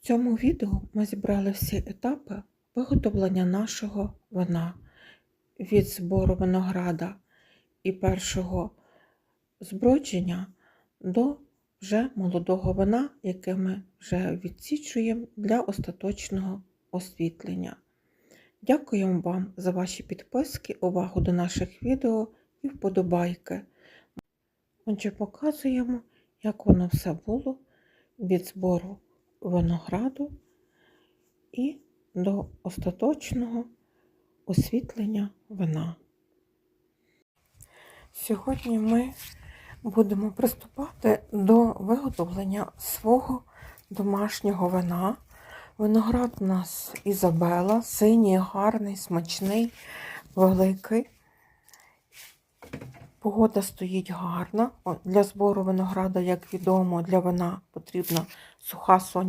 В цьому відео ми зібрали всі етапи виготовлення нашого вина від збору винограда і першого збродження до вже молодого вина, яке ми вже відсічуємо для остаточного освітлення. Дякуємо вам за ваші підписки, увагу до наших відео і вподобайки. Отже, показуємо, як воно все було від збору винограду і до остаточного освітлення вина. Сьогодні ми будемо приступати до виготовлення свого домашнього вина. Виноград у нас Ізабела, синій, гарний, смачний, великий. Погода стоїть гарна. Для збору винограда, як відомо, для вина потрібна суха сонячна.